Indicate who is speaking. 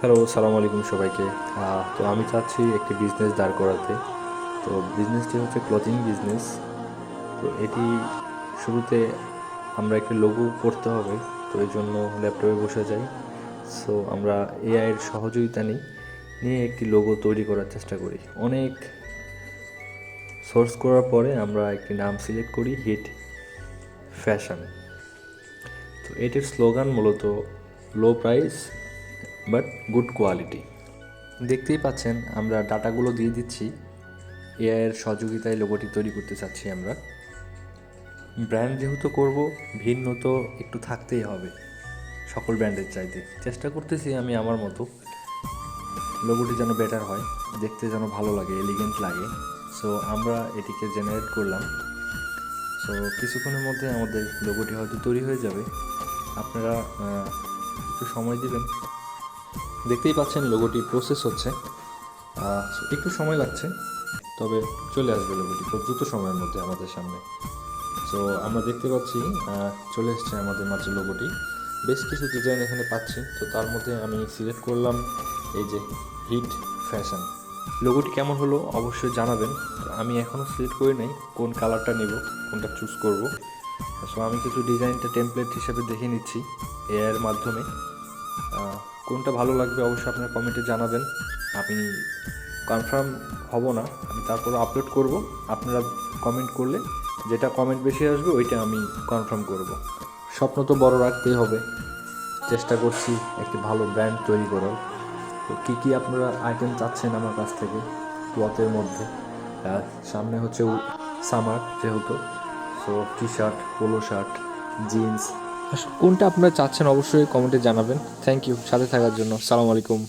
Speaker 1: Hello সালাম আলাইকুম সবাইকে তো আমি চাচ্ছি একটি বিজনেস দাঁড় করাতে। তো বিজনেসটি হচ্ছে ক্লথিং বিজনেস তো এটি শুরুতে আমরা একটি লোগো করতে হবে, তো এই জন্য ল্যাপটপে বসে যাই। সো আমরা এআইয়ের সহযোগিতা নিই, নিয়ে একটি লোগো তৈরি করার চেষ্টা করি। অনেক সোর্স করার পরে আমরা একটি নাম সিলেক্ট করি হিট ফ্যাশন তো এটির স্লোগান মূলত low price but good quality. দেখতেই পাচ্ছেন, আমরা ডাটাগুলো দিয়ে দিচ্ছি। এআইয়ের সহযোগিতায় লোগোটি তৈরি করতে চাচ্ছি আমরা। ব্র্যান্ড যেহেতু করব, ভিন্ন তো একটু থাকতেই হবে সকল ব্র্যান্ডের চাইতে। চেষ্টা করতেছি আমি আমার মতো। লোগোটি যেন বেটার হয়, দেখতে যেন ভালো লাগে এলিগেন্ট লাগে। সো আমরা এটিকে জেনারেট করলাম। সো কিছুক্ষণের মধ্যে আমাদের লোগোটি হয়তো তৈরি হয়ে যাবে। আপনারা একটু সময় দিবেন। দেখতেই পাচ্ছেন লোগোটি প্রসেস হচ্ছে। একটু সময় লাগছে, তবে চলে আসবে লোগোটি খুব দ্রুত সময়ের মধ্যে আমাদের সামনে। সো আমরা দেখতে পাচ্ছি চলে এসছে আমাদের মাঝে লোগোটি বেশ কিছু ডিজাইন এখানে পাচ্ছি, তো তার মধ্যে আমি সিলেক্ট করলাম এই যে হিট ফ্যাশন লোগোটি কেমন হলো অবশ্যই জানাবেন। আমি এখনও সিলেক্ট করি নাই, কোন কালারটা নেব, কোনটা চুজ করব। সো আমি কিছু ডিজাইনটা টেমপ্লেট হিসেবে দেখে নিচ্ছি এর মাধ্যমে। কোনটা ভালো লাগবে অবশ্যই আপনার কমেন্টে জানাবেন। আমি কনফার্ম হব না, আমি তারপরে আপলোড করব। আপনারা কমেন্ট করলে যেটা কমেন্ট বেশি আসবে, ওইটা আমি কনফার্ম করব। স্বপ্ন তো বড় রাখতেই হবে। চেষ্টা করছি একটি ভালো ব্র্যান্ড তৈরি করার। তো কী কী আপনারা আইটেম চাচ্ছেন আমার কাছ থেকে? ক্লথের মধ্যে। সামনে হচ্ছে সামার যেহেতু so T shirt polo shirt jeans কোনটা আপনারা চাচ্ছেন অবশ্যই কমেন্টে জানাবেন। থ্যাংক ইউ সাথে থাকার জন্য। সালাম আলাইকুম।